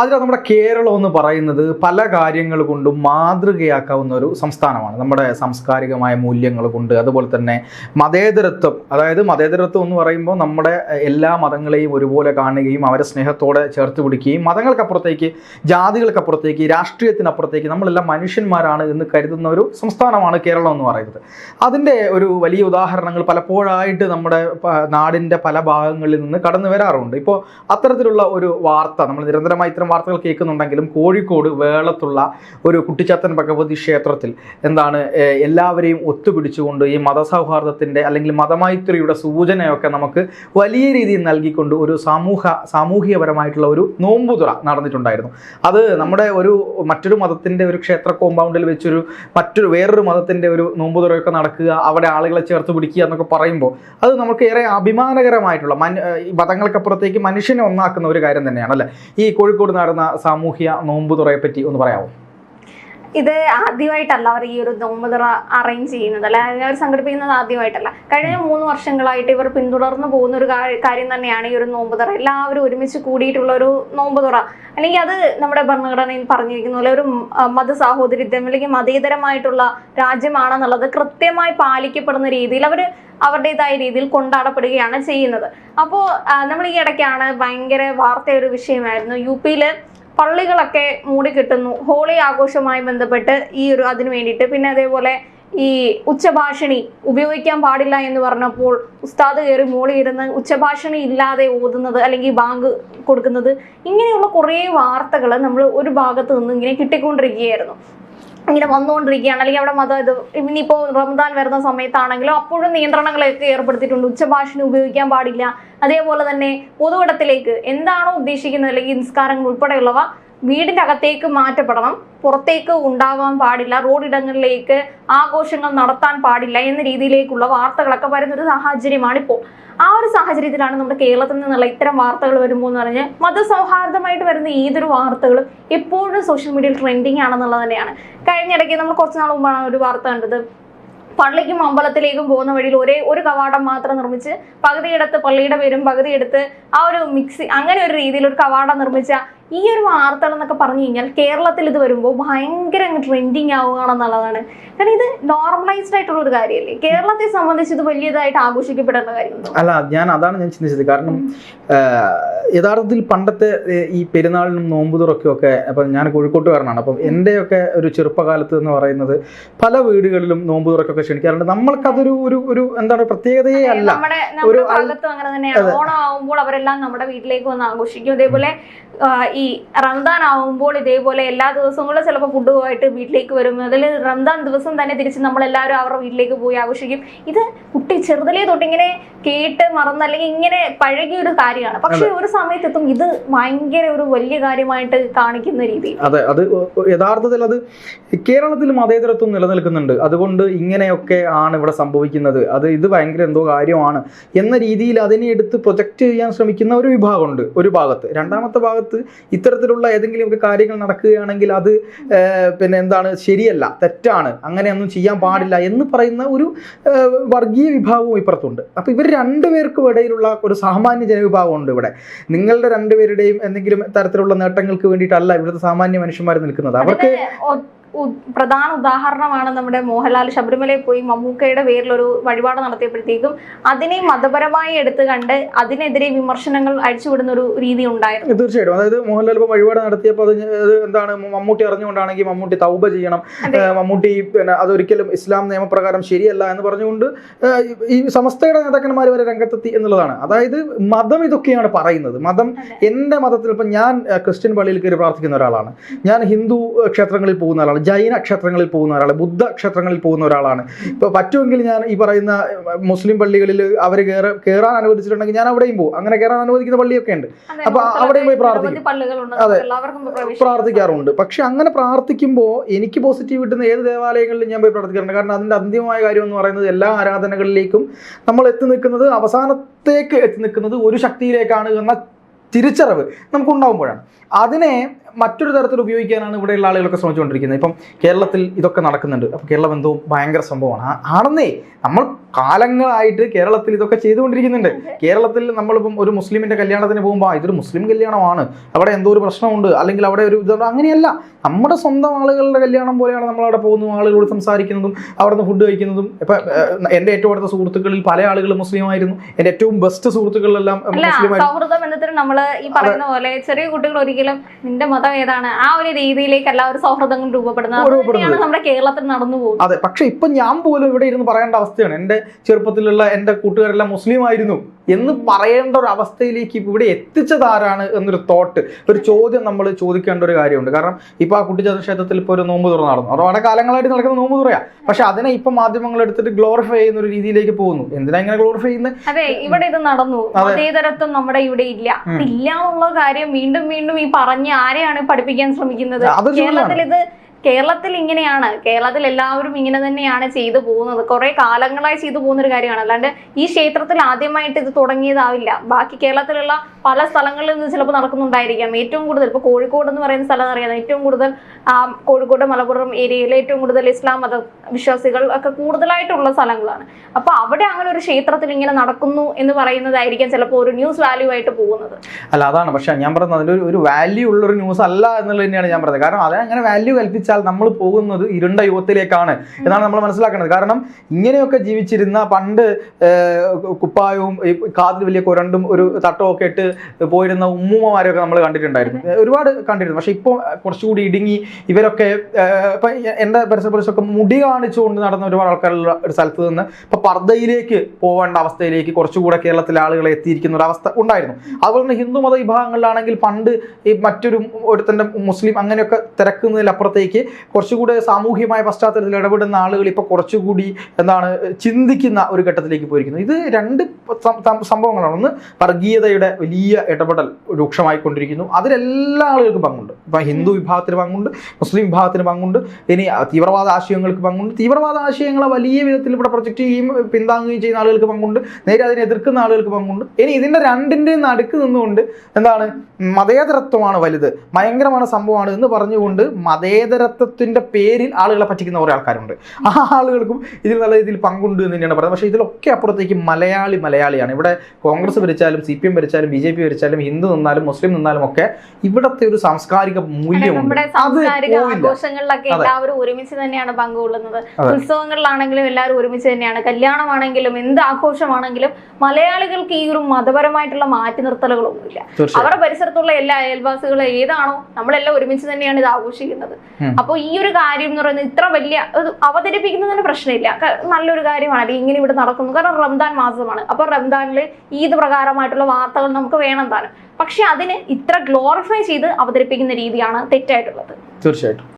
അതിൽ നമ്മുടെ കേരളം എന്ന് പറയുന്നത് പല കാര്യങ്ങൾ കൊണ്ടും മാതൃകയാക്കാവുന്ന ഒരു സംസ്ഥാനമാണ്. നമ്മുടെ സാംസ്കാരികമായ മൂല്യങ്ങൾ കൊണ്ട് അതുപോലെ തന്നെ മതേതരത്വം. അതായത് മതേതരത്വം എന്ന് പറയുമ്പോൾ നമ്മുടെ എല്ലാ മതങ്ങളെയും ഒരുപോലെ കാണുകയും അവരെ സ്നേഹത്തോടെ ചേർത്ത് പിടിക്കുകയും മതങ്ങൾക്കപ്പുറത്തേക്ക് ജാതികൾക്കപ്പുറത്തേക്ക് രാഷ്ട്രീയത്തിനപ്പുറത്തേക്ക് നമ്മളെല്ലാം മനുഷ്യന്മാരാണ് എന്ന് കരുതുന്ന ഒരു സംസ്ഥാനമാണ് കേരളം എന്ന് പറയുന്നത്. അതിന്റെ ഒരു വലിയ ഉദാഹരണങ്ങൾ പലപ്പോഴായിട്ട് നമ്മുടെ നാടിന്റെ പല ഭാഗങ്ങളിൽ നിന്ന് കടന്നു വരാറുണ്ട് ഇപ്പോൾ അത്തരത്തിലുള്ള ഒരു വാർത്ത നമ്മൾ നിരന്തരമായി ഇത്തരം വാർത്തകൾ കേൾക്കുന്നുണ്ടെങ്കിലും കോഴിക്കോട് വേളത്തുള്ള ഒരു കുട്ടിച്ചാത്തൻ ഭഗവതി ക്ഷേത്രത്തിൽ എന്താണ് എല്ലാവരെയും ഒത്തുപിടിച്ചുകൊണ്ട് ഈ മതസൗഹാർദ്ദത്തിന്റെ അല്ലെങ്കിൽ മതമൈത്രിയുടെ സൂചനയൊക്കെ നമുക്ക് വലിയ രീതിയിൽ നൽകിക്കൊണ്ട് ഒരു സമൂഹ സാമൂഹികപരമായിട്ടുള്ള ഒരു നോമ്പുതുറ നടന്നിട്ടുണ്ടായിരുന്നു. അത് നമ്മുടെ ഒരു മറ്റൊരു മതത്തിന്റെ ഒരു ക്ഷേത്ര കോമ്പൗണ്ടിൽ വെച്ചൊരു മറ്റൊരു വേറൊരു മതത്തിന്റെ ഒരു നോമ്പുതുറയൊക്കെ നടക്കുക അവിടെ ആളുകളെ ചേർത്ത് പിടിക്കുക എന്നൊക്കെ പറയുമ്പോൾ അത് നമുക്ക് ഏറെ അഭിമാനകരമായിട്ടുള്ള മൻ മതങ്ങൾക്കപ്പുറത്തേക്ക് മനുഷ്യനെ ഒന്നാക്കുന്ന ഒരു കാര്യം തന്നെയാണ് അല്ലേ ഈ കോഴിക്കോട് നടന്ന സാമൂഹ്യ നോമ്പുതുറയെപ്പറ്റി ഒന്ന് പറയാമോ? ഇത് ആദ്യമായിട്ടല്ല അവർ ഈ ഒരു നോമ്പുതുറ അറേഞ്ച് ചെയ്യുന്നത്. അല്ലെങ്കിൽ അവർ സംഘടിപ്പിക്കുന്നത് ആദ്യമായിട്ടല്ല. കഴിഞ്ഞ മൂന്ന് വർഷങ്ങളായിട്ട് ഇവർ പിന്തുടർന്നു പോകുന്ന ഒരു കാര്യം തന്നെയാണ് ഈ ഒരു നോമ്പുതുറ. എല്ലാവരും ഒരുമിച്ച് കൂടിയിട്ടുള്ള ഒരു നോമ്പുതുറ. അല്ലെങ്കിൽ അത് നമ്മുടെ ഭരണഘടനയിൽ പറഞ്ഞിരിക്കുന്ന പോലെ ഒരു മത സാഹോദര്യത്വം അല്ലെങ്കിൽ മതേതരമായിട്ടുള്ള രാജ്യമാണെന്നുള്ളത് കൃത്യമായി പാലിക്കപ്പെടുന്ന രീതിയിൽ അവർ അവരുടേതായ രീതിയിൽ കൊണ്ടാടപ്പെടുകയാണ് ചെയ്യുന്നത്. അപ്പോൾ നമ്മൾ ഈ ഇടയ്ക്കാണ് ഭയങ്കര വാർത്ത ഒരു വിഷയമായിരുന്നു. യു പിയിൽ പള്ളികളൊക്കെ മൂടിക്കിട്ടുന്നു ഹോളി ആഘോഷവുമായി ബന്ധപ്പെട്ട് ഈ ഒരു അതിനു വേണ്ടിയിട്ട്. പിന്നെ അതേപോലെ ഈ ഉച്ചഭാഷണി ഉപയോഗിക്കാൻ പാടില്ല എന്ന് പറഞ്ഞപ്പോൾ ഉസ്താദ് കയറി മോളി ഇരുന്ന് ഉച്ചഭാഷിണി ഇല്ലാതെ ഓതുന്നത് അല്ലെങ്കിൽ ബാങ്ക് കൊടുക്കുന്നത് ഇങ്ങനെയുള്ള കുറേ വാർത്തകൾ നമ്മൾ ഒരു ഭാഗത്ത് നിന്ന് ഇങ്ങനെ കിട്ടിക്കൊണ്ടിരിക്കുകയായിരുന്നു. ഇങ്ങനെ വന്നുകൊണ്ടിരിക്കുകയാണ്. അല്ലെങ്കിൽ അവിടെ മത ഇത് ഇനിയിപ്പോൾ റമദാൻ വരുന്ന സമയത്താണെങ്കിലും അപ്പോഴും നിയന്ത്രണങ്ങളൊക്കെ ഏർപ്പെടുത്തിയിട്ടുണ്ട്. ഉച്ചഭാഷണി ഉപയോഗിക്കാൻ പാടില്ല. അതേപോലെ തന്നെ പൊതുവിടത്തിലേക്ക് എന്താണോ ഉദ്ദേശിക്കുന്നത് അല്ലെങ്കിൽ നിസ്കാരങ്ങൾ ഉൾപ്പെടെയുള്ളവ വീടിന്റെ അകത്തേക്ക് മാറ്റപ്പെടണം പുറത്തേക്ക് ഉണ്ടാവാൻ പാടില്ല റോഡിടങ്ങളിലേക്ക് ആഘോഷങ്ങൾ നടത്താൻ പാടില്ല എന്ന രീതിയിലേക്കുള്ള വാർത്തകളൊക്കെ വരുന്ന ഒരു സാഹചര്യമാണ് ഇപ്പോൾ. ആ ഒരു സാഹചര്യത്തിലാണ് നമ്മുടെ കേരളത്തിൽ നിന്നുള്ള ഇത്തരം വാർത്തകൾ വരുമ്പോൾ എന്ന് പറഞ്ഞാൽ മതസൗഹാർദ്ദമായിട്ട് വരുന്ന ഏതൊരു വാർത്തകളും എപ്പോഴും സോഷ്യൽ മീഡിയയിൽ ട്രെൻഡിങ് ആണെന്നുള്ളത് തന്നെയാണ്. കഴിഞ്ഞിടയ്ക്ക് നമ്മൾ കുറച്ച് നാൾ മുമ്പാണ് ഒരു വാർത്ത കണ്ടത്. പള്ളിക്കും അമ്പലത്തിലേക്കും പോകുന്ന വഴിയിൽ ഒരേ ഒരു കവാടം മാത്രം നിർമ്മിച്ച് പകുതിയെടുത്ത് പള്ളിയുടെ പേരും പകുതിയെടുത്ത് ആ ഒരു മിക്സി അങ്ങനെ ഒരു രീതിയിൽ ഒരു കവാടം നിർമ്മിച്ച ഈ ഒരു വാർത്തകൾ എന്നൊക്കെ പറഞ്ഞു കഴിഞ്ഞാൽ കേരളത്തിൽ ഇത് വരുമ്പോൾ ഭയങ്കര ട്രെൻഡിങ് ആവുകയാണെന്നുള്ളതാണ് കാരണം ഇത് നോർമലൈസ്ഡ് ആയിട്ടുള്ള ഒരു കാര്യമല്ലേ കേരളത്തെ സംബന്ധിച്ച് ഇത് വലിയതായിട്ട് ആഘോഷിക്കപ്പെടേണ്ട കാര്യമുണ്ടോ? അല്ല ഞാൻ അതാണ് ഞാൻ ചിന്തിച്ചത്. കാരണം യഥാർത്ഥത്തിൽ പണ്ടത്തെ ഈ പെരുന്നാളിനും നോമ്പുതുറക്കും ഒക്കെ അപ്പം ഞാൻ കോഴിക്കോട്ടുകാരനാണ്. അപ്പം എന്റെയൊക്കെ ഒരു ചെറുപ്പകാലത്ത് എന്ന് പറയുന്നത് പല വീടുകളിലും നോമ്പുതുറക്കൊക്കെ ക്ഷണിക്കാറുണ്ട്. നമ്മൾക്കതൊരു ഒരു ഒരു എന്താണ് പ്രത്യേകതയെ അല്ല. ഒരു അങ്ങനെ തന്നെയാണ്. ഓണം ആവുമ്പോൾ അവരെല്ലാം നമ്മുടെ വീട്ടിലേക്ക് വന്ന് ആഘോഷിക്കും. അതേപോലെ ഈ റംദാൻ ആവുമ്പോൾ ഇതേപോലെ എല്ലാ ദിവസങ്ങളും ചിലപ്പോൾ ഫുഡ് പോയിട്ട് വീട്ടിലേക്ക് വരും. അതിൽ റംദാൻ ദിവസം തന്നെ തിരിച്ച് നമ്മളെല്ലാവരും അവരുടെ വീട്ടിലേക്ക് പോയി ആഘോഷിക്കും. ഇത് കുട്ടി ചെറുതിലേ തൊട്ടിങ്ങനെ കേട്ട് മറന്ന് അല്ലെങ്കിൽ ഇങ്ങനെ പഴകിയ ഒരു കാര്യമാണ്. പക്ഷെ ഒരു സമയത്തെത്തും ഇത് ഭയങ്കര ഒരു വലിയ കാര്യമായിട്ട് കാണിക്കുന്ന രീതി അതെ അത് യഥാർത്ഥത്തിൽ അത് കേരളത്തിൽ മതേതരത്വം നിലനിൽക്കുന്നുണ്ട്. അതുകൊണ്ട് ഇങ്ങനെയൊക്കെ ആണ് ഇവിടെ സംഭവിക്കുന്നത്. അത് ഇത് ഭയങ്കര എന്തോ കാര്യമാണ് എന്ന രീതിയിൽ അതിനെ എടുത്ത് പ്രൊജക്റ്റ് ചെയ്യാൻ ശ്രമിക്കുന്ന ഒരു വിഭാഗമുണ്ട് ഒരു ഭാഗത്ത്. രണ്ടാമത്തെ ഭാഗത്ത് ഇത്തരത്തിലുള്ള ഏതെങ്കിലുമൊക്കെ കാര്യങ്ങൾ നടക്കുകയാണെങ്കിൽ അത് പിന്നെ എന്താണ് ശരിയല്ല തെറ്റാണ് അങ്ങനെയൊന്നും ചെയ്യാൻ പാടില്ല എന്ന് പറയുന്ന ഒരു വർഗീയ വിഭാഗവും ഇപ്പുറത്തുണ്ട്. അപ്പോൾ ഇവർ രണ്ടുപേർക്കും ഇടയിലുള്ള ഒരു സാമാന്യ ജനവിഭാഗമുണ്ട് ഇവിടെ. നിങ്ങളുടെ രണ്ടുപേരുടെയും എന്തെങ്കിലും തരത്തിലുള്ള നേട്ടങ്ങൾക്ക് വേണ്ടിയിട്ടല്ല ഇവിടുത്തെ സാമാന്യ മനുഷ്യന്മാർ നിൽക്കുന്നത്. അവർക്ക് പ്രധാന ഉദാഹരണമാണ് നമ്മുടെ മോഹൻലാൽ ശബരിമലയിൽ പോയി മമ്മൂക്കയുടെ പേരിലൊരു വഴിപാട് നടത്തിയപ്പോഴത്തേക്കും അതിനെ മതപരമായി എടുത്തു കണ്ട് അതിനെതിരെ വിമർശനങ്ങൾ അഴിച്ചുവിടുന്ന ഒരു രീതി ഉണ്ടായിരുന്നു. തീർച്ചയായിട്ടും. അതായത് മോഹൻലാൽ ഇപ്പോൾ വഴിപാട് നടത്തിയപ്പോൾ അത് എന്താണ് മമ്മൂട്ടി അറിഞ്ഞുകൊണ്ടാണെങ്കിൽ മമ്മൂട്ടി തൗബ ചെയ്യണം. മമ്മൂട്ടി പിന്നെ അതൊരിക്കലും ഇസ്ലാം നിയമപ്രകാരം ശരിയല്ല എന്ന് പറഞ്ഞുകൊണ്ട് ഈ സമസ്തയുടെ നേതാക്കന്മാർ വരെ രംഗത്തെത്തി എന്നുള്ളതാണ്. അതായത് മതം ഇതൊക്കെയാണ് പറയുന്നത്. മതം എന്റെ എന്റെ മതത്തിൽ ഇപ്പം ഞാൻ ക്രിസ്ത്യൻ പള്ളിയിൽ കയറി പ്രാർത്ഥിക്കുന്ന ഒരാളാണ്. ഞാൻ ഹിന്ദു ക്ഷേത്രങ്ങളിൽ പോകുന്ന ഒരാളാണ് ജൈന ക്ഷേത്രങ്ങളിൽ പോകുന്ന ഒരാൾ ബുദ്ധ ക്ഷേത്രങ്ങളിൽ പോകുന്ന ഒരാളാണ്. ഇപ്പോൾ പറ്റുമെങ്കിൽ ഞാൻ ഈ പറയുന്ന മുസ്ലിം പള്ളികളിൽ അവർ കയറി കയറാൻ അനുവദിച്ചിട്ടുണ്ടെങ്കിൽ ഞാൻ അവിടെയും പോകും. അങ്ങനെ കയറാൻ അനുവദിക്കുന്ന പള്ളിയൊക്കെ ഉണ്ട്. അപ്പോൾ അവിടെയും പോയി പ്രാർത്ഥിക്കും. അതെ. പ്രാർത്ഥിക്കാറുണ്ട്. പക്ഷെ അങ്ങനെ പ്രാർത്ഥിക്കുമ്പോൾ എനിക്ക് പോസിറ്റീവ് കിട്ടുന്ന ഏത് ദേവാലയങ്ങളിലും ഞാൻ പോയി പ്രാർത്ഥിക്കാറുണ്ട്. കാരണം അതിന്റെ അന്തിമമായ കാര്യം എന്ന് പറയുന്നത് എല്ലാ ആരാധനകളിലേക്കും നമ്മൾ എത്തി നിൽക്കുന്നത് അവസാനത്തേക്ക് എത്തി നിൽക്കുന്നത് ഒരു ശക്തിയിലേക്കാണ് എന്ന തിരിച്ചറിവ് നമുക്ക് നമുക്കുണ്ടാകുമ്പോഴാണ് അതിനെ മറ്റൊരു തരത്തിൽ ഉപയോഗിക്കാനാണ് ഇവിടെയുള്ള ആളുകളൊക്കെ ശ്രമിച്ചുകൊണ്ടിരിക്കുന്നത്. ഇപ്പം കേരളത്തിൽ ഇതൊക്കെ നടക്കുന്നുണ്ട്. അപ്പം കേരളം എന്തോ ഭയങ്കര സംഭവമാണ്. ആണെന്നേ നമ്മൾ കാലങ്ങളായിട്ട് കേരളത്തിൽ ഇതൊക്കെ ചെയ്തുകൊണ്ടിരിക്കുന്നുണ്ട്. കേരളത്തിൽ നമ്മളിപ്പം ഒരു മുസ്ലിമിന്റെ കല്യാണത്തിന് പോകുമ്പോൾ ഇതൊരു മുസ്ലിം കല്യാണമാണ്. അവിടെ എന്തോ ഒരു പ്രശ്നമുണ്ട്. അല്ലെങ്കിൽ അവിടെ ഒരു ഇത് അങ്ങനെയല്ല. നമ്മുടെ സ്വന്തം ആളുകളുടെ കല്യാണം പോലെയാണ് നമ്മൾ അവിടെ പോകുന്നതും ആളുകളോട് സംസാരിക്കുന്നതും അവിടെ നിന്ന് ഫുഡ് കഴിക്കുന്നതും. ഇപ്പൊ എന്റെ ഏറ്റവും അടുത്ത സുഹൃത്തുക്കളിൽ പല ആളുകളും മുസ്ലിമായിരുന്നു. എന്റെ ഏറ്റവും ബെസ്റ്റ് സുഹൃത്തുക്കളിലെല്ലാം മുസ്ലിമായിരുന്നു. സൗഹൃദ നമ്മൾ ഈ പറയുന്ന പോലെ ചെറിയ കുട്ടികൾ ഒരിക്കലും നിന്റെ മതം ഏതാണ്? ആ ഒരു രീതിയിലേക്ക് എല്ലാവരും സൗഹൃദങ്ങൾ രൂപപ്പെടുന്നത്. നമ്മുടെ കേരളത്തിൽ നടന്നു പോകും അതെ പക്ഷെ ഇപ്പൊ ഞാൻ പോലും ഇവിടെ ഇരുന്ന് പറയേണ്ട അവസ്ഥയാണ്. എന്റെ ചെറുപ്പത്തിലുള്ള എന്റെ കൂട്ടുകാരെല്ലാം മുസ്ലിം ആയിരുന്നു എന്ന് പറയേണ്ട ഒരു അവസ്ഥയിലേക്ക് ഇപ്പൊ ഇവിടെ എത്തിച്ചതാരാണ് എന്നൊരു തോട്ട് ഒരു ചോദ്യം നമ്മൾ ചോദിക്കേണ്ട ഒരു കാര്യമുണ്ട്. കാരണം ഇപ്പൊ ആ കുട്ടി ക്ഷേത്രത്തിൽ ഇപ്പോൾ ഒരു നോമ്പ് തുറ നടന്നു. ഒരുപാട് കാലങ്ങളായിട്ട് നടക്കുന്ന നോമ്പ് തുറയാ. പക്ഷെ അതിനെ ഇപ്പൊ മാധ്യമങ്ങൾ എടുത്തിട്ട് ഗ്ലോറിഫൈ ചെയ്യുന്ന ഒരു രീതിയിലേക്ക് പോകുന്നു. എന്തിനാ ഇങ്ങനെ ഗ്ലോറിഫൈ ചെയ്യുന്നത് അതെ ഇവിടെ ഇത് നടന്നു. അതേ. തരത്തും നമ്മുടെ ഇവിടെ ഇല്ല. ഇല്ല എന്നുള്ള കാര്യം വീണ്ടും വീണ്ടും ഈ പറഞ്ഞ് ആരെയാണ് പഠിപ്പിക്കാൻ ശ്രമിക്കുന്നത്? കേരളത്തിൽ ഇത് കേരളത്തിൽ ഇങ്ങനെയാണ്. കേരളത്തിൽ എല്ലാവരും ഇങ്ങനെ തന്നെയാണ് ചെയ്തു പോകുന്നത്. കുറെ കാലങ്ങളായി ചെയ്തു പോകുന്ന ഒരു കാര്യമാണ്. അല്ലാണ്ട് ഈ ക്ഷേത്രത്തിൽ ആദ്യമായിട്ട് ഇത് തുടങ്ങിയതാവില്ല. ബാക്കി കേരളത്തിലുള്ള പല സ്ഥലങ്ങളിൽ നിന്ന് ചിലപ്പോൾ നടക്കുന്നുണ്ടായിരിക്കാം. ഏറ്റവും കൂടുതൽ ഇപ്പോൾ കോഴിക്കോട് എന്ന് പറയുന്ന സ്ഥലം അറിയാം ഏറ്റവും കൂടുതൽ കോഴിക്കോട് മലപ്പുറം ഏരിയയിൽ ഏറ്റവും കൂടുതൽ ഇസ്ലാം മത വിശ്വാസികൾ ഒക്കെ കൂടുതലായിട്ടുള്ള സ്ഥലങ്ങളാണ്. അപ്പൊ അവിടെ അങ്ങനെ ഒരു ക്ഷേത്രത്തിൽ ഇങ്ങനെ നടക്കുന്നു എന്ന് പറയുന്നതായിരിക്കാം ചിലപ്പോൾ ഒരു ന്യൂസ് വാല്യൂ ആയിട്ട് പോകുന്നത്. അല്ല അതാണ്. പക്ഷേ ഞാൻ പറയുന്നത് അതിലൊരു ഒരു വാല്യൂ ഉള്ളൊരു ന്യൂസ് അല്ല എന്നുള്ളത് തന്നെയാണ് ഞാൻ പറഞ്ഞത്. കാരണം അതങ്ങനെ വാല്യൂ കൽപ്പിച്ചാൽ നമ്മൾ പോകുന്നത് ഇരുണ്ട യുഗത്തിലേക്കാണ് എന്നാണ് നമ്മൾ മനസ്സിലാക്കേണ്ടത്. കാരണം ഇങ്ങനെയൊക്കെ ജീവിച്ചിരുന്ന പണ്ട് കുപ്പായവും കാതിൽ വലിയ കുരണ്ടും ഒരു തട്ടവും ഒക്കെ ഇട്ട് പോയിരുന്ന ഉമ്മൂമ്മമാരെയൊക്കെ നമ്മൾ കണ്ടിട്ടുണ്ടായിരുന്നു. ഒരുപാട് കണ്ടിരുന്നു. പക്ഷെ ഇപ്പോൾ കുറച്ചുകൂടി ഇടുങ്ങി ഇവരൊക്കെ ഇപ്പൊ എന്റെ പരിസര പ്രദേശമൊക്കെ മുടി കാണിച്ചുകൊണ്ട് നടന്ന ഒരുപാട് ആൾക്കാരുള്ള ഒരു സ്ഥലത്ത് നിന്ന് ഇപ്പൊ പർദ്ദയിലേക്ക് പോകേണ്ട അവസ്ഥയിലേക്ക് കുറച്ചുകൂടെ കേരളത്തിലെ ആളുകളെ എത്തിയിരിക്കുന്ന ഒരു അവസ്ഥ ഉണ്ടായിരുന്നു. അതുപോലെ തന്നെ ഹിന്ദു മത വിഭാഗങ്ങളിലാണെങ്കിൽ പണ്ട് ഈ മറ്റൊരു ഒരുത്തന്റെ മുസ്ലിം അങ്ങനെയൊക്കെ തിരക്കുന്നതിലപ്പുറത്തേക്ക് കുറച്ചുകൂടെ സാമൂഹ്യമായ പശ്ചാത്തലത്തിൽ ഇടപെടുന്ന ആളുകൾ ഇപ്പോൾ കുറച്ചുകൂടി എന്താണ് ചിന്തിക്കുന്ന ഒരു ഘട്ടത്തിലേക്ക് പോയിരിക്കുന്നു. ഇത് രണ്ട് സംഭവങ്ങളാണ്. ഒന്ന് വർഗീയതയുടെ വലിയ ഇടപെടൽ രൂക്ഷമായിക്കൊണ്ടിരിക്കുന്നു. അതിലെല്ലാ ആളുകൾക്കും പങ്കുണ്ട്. ഇപ്പം ഹിന്ദു വിഭാഗത്തിന് പങ്കുണ്ട് മുസ്ലിം വിഭാഗത്തിന് പങ്കുണ്ട് ഇനി തീവ്രവാദ ആശയങ്ങൾക്ക് പങ്കുണ്ട്. തീവ്രവാദ ആശയങ്ങളെ വലിയ വിധത്തിൽ ഇവിടെ പ്രൊജക്റ്റ് ചെയ്യുകയും പിന്താങ്ങുകയും ചെയ്യുന്ന ആളുകൾക്ക് പങ്കുണ്ട് നേരെ അതിനെ എതിർക്കുന്ന ആളുകൾക്ക് പങ്കുണ്ട്. ഇനി ഇതിന്റെ രണ്ടിന്റെയും നടുക്ക് നിന്നുകൊണ്ട് എന്താണ് മതേതരത്വമാണ് വലുത് ഭയങ്കരമാണ് സംഭവമാണ് എന്ന് പറഞ്ഞുകൊണ്ട് മതേതരത്വത്തിന്റെ പേരിൽ ആളുകളെ പറ്റിക്കുന്ന കുറേ ആൾക്കാരുണ്ട്. ആ ആളുകൾക്കും ഇതിൽ നല്ല രീതിയിൽ പങ്കുണ്ട് എന്ന് തന്നെയാണ് പറയുന്നത്. പക്ഷേ ഇതിലൊക്കെ അപ്പുറത്തേക്ക് മലയാളി മലയാളിയാണ്. ഇവിടെ കോൺഗ്രസ് ഭരിച്ചാലും സി പി എം ഭരിച്ചാലും ബി ജെ പി ഭരിച്ചാലും ഹിന്ദു നിന്നാലും മുസ്ലിം നിന്നാലും ഒക്കെ ഇവിടത്തെ ഒരു സാംസ്കാരിക മൂല്യമുണ്ട്. ആഘോഷങ്ങളിലൊക്കെ എല്ലാവരും ഒരുമിച്ച് തന്നെയാണ് പങ്കുകൊള്ളുന്നത്. ഉത്സവങ്ങളിലാണെങ്കിലും എല്ലാവരും ഒരുമിച്ച് തന്നെയാണ്. കല്യാണമാണെങ്കിലും എന്ത് ആഘോഷമാണെങ്കിലും മലയാളികൾക്ക് ഈ ഒരു മതപരമായിട്ടുള്ള മാറ്റി നിർത്തലുകളൊന്നുമില്ല. അവരുടെ പരിസരത്തുള്ള എല്ലാ അയൽവാസികളും ഏതാണോ നമ്മളെല്ലാം ഒരുമിച്ച് തന്നെയാണ് ഇത് ആഘോഷിക്കുന്നത്. അപ്പൊ അപ്പോൾ ഈ ഒരു കാര്യം എന്ന് പറയുന്നത് ഇത്ര വലിയ അവതരിപ്പിക്കുന്നതിന് പ്രശ്നമില്ല. നല്ലൊരു കാര്യമാണ്. അല്ലെങ്കിൽ ഇങ്ങനെ ഇവിടെ നടക്കുന്നു. കാരണം റംദാൻ മാസമാണ്. അപ്പൊ റംദാനിൽ ഈദ് പ്രകാരമായിട്ടുള്ള വാർത്തകൾ വേണം താനും. പക്ഷെ അതിന് ഇത്ര ഗ്ലോറിഫൈ ചെയ്ത് അവതരിപ്പിക്കുന്ന രീതിയാണ് തെറ്റായിട്ടുള്ളത്. തീർച്ചയായിട്ടും.